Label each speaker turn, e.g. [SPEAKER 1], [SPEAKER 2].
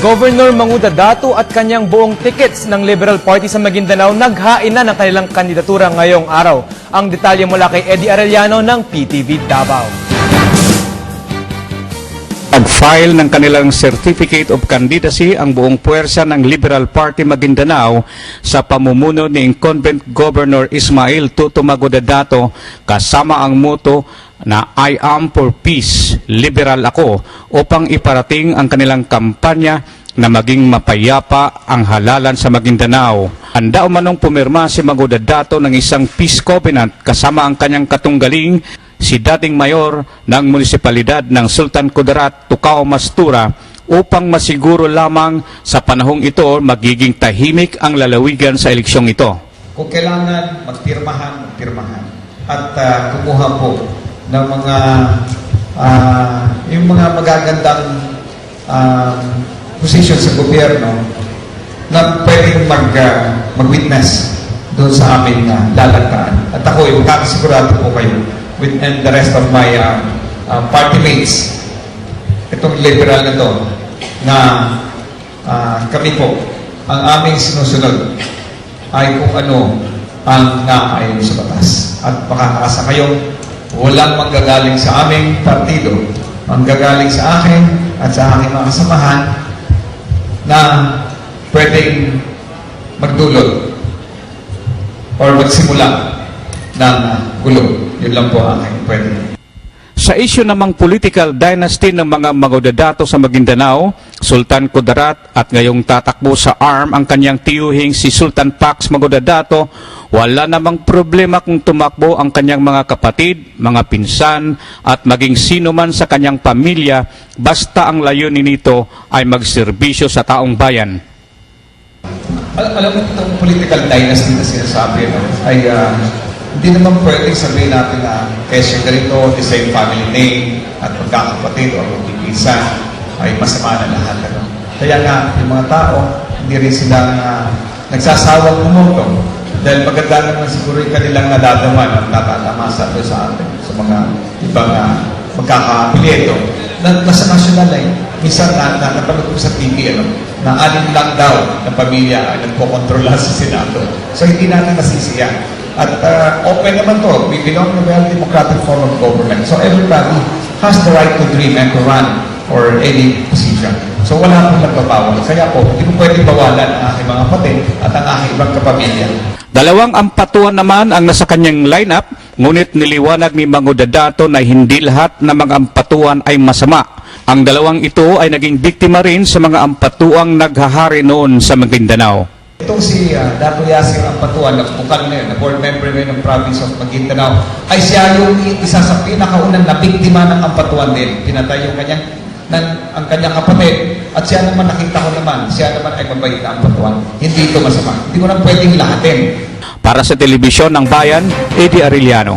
[SPEAKER 1] Governor Manguda Datu at kanyang buong tickets ng Liberal Party sa Maguindanao naghain na ng kanilang kandidatura ngayong araw. Ang detalye mula kay Eddie Arellano ng PTV Davao.
[SPEAKER 2] Nag-file ng kanilang Certificate of Candidacy ang buong puwersa ng Liberal Party Maguindanao sa pamumuno ni incumbent Governor Ismail Tuto Magodadato kasama ang moto na I am for peace, liberal ako upang iparating ang kanilang kampanya na maging mapayapa ang halalan sa Maguindanao. Handa umanong pumirma si Magodadato ng isang peace covenant kasama ang kanyang katunggaling si dating mayor ng munisipalidad ng Sultan Kudarat, Tucao Mastura upang masiguro lamang sa panahong ito magiging tahimik ang lalawigan sa eleksyong ito.
[SPEAKER 3] Kung kailangan magpirmahan, magpirmahan. At ah, kumuha po ng mga ah, yung mga magagandang ah, position sa gobyerno na pwedeng mag, ah, mag-witness doon sa aming uh, lalagtaan. At ako, yung kakasigurado po kayo with, and the rest of my ah, ah, party mates, itong liberal na to, na ah, kami po, ang aming sinusunod ay kung ano ang naayon sa batas. At makakaasa kayong walang manggagaling sa aming partido, manggagaling sa akin at sa aking mga kasamahan na pwedeng magdulot or magsimula ng gulo. Yun lang po ang aking pwede.
[SPEAKER 2] Sa isyu namang political dynasty ng mga magodadato sa Maguindanao, Sultan Kudarat at ngayong tatakbo sa ARM ang kanyang tiyuhing si Sultan Pax Magodadato, wala namang problema kung tumakbo ang kanyang mga kapatid, mga pinsan at maging sino man sa kanyang pamilya basta ang layunin nito ay magserbisyo sa taong bayan.
[SPEAKER 3] Al- alam mo itong political dynasty na sinasabi no, ay ah, hindi naman pwedeng sabihin natin na kesyo ganito, the same family name, at magkakapatid o magpipinsan ay masama na lahat. Ano? Kaya nga, yung mga tao, hindi rin sila uh, nagsasawang bumoto. Dahil maganda naman siguro yung kanilang nadadaman at natatamasa doon sa atin, sa mga ibang uh, magkakapilyeto. Na, nasa national ay, minsan na, na, napanood ko sa TV, ano, na anim lang daw na pamilya ang nagpokontrola sa Senado. So hindi natin nasisiyan. At uh, open naman to. We belong to a democratic form of government. So everybody has the right to dream and to run for any position. So wala pong nagbabawal. Kaya po, hindi ko pwede bawalan ang aking mga kapatid at ang aking ibang kapamilya.
[SPEAKER 2] Dalawang ampatuan naman ang nasa kanyang lineup, ngunit niliwanag ni Mangodadato na hindi lahat ng mga ampatuan ay masama. Ang dalawang ito ay naging biktima rin sa mga ampatuang naghahari noon sa Maguindanao.
[SPEAKER 3] Itong si uh, Dato Yasir Ampatuan, na bukal na yun, na board member ngayon ng province of Maguindanao, ay siya yung isa sa pinakaunang na biktima ng Ampatuan din. Pinatay yung kanyang, ng, ang kanyang kapatid. At siya naman, nakita ko naman, siya naman ay mabait na Ampatuan. Hindi ito masama. Hindi ko na pwedeng lahatin.
[SPEAKER 2] Para sa telebisyon ng bayan, Eddie Arellano.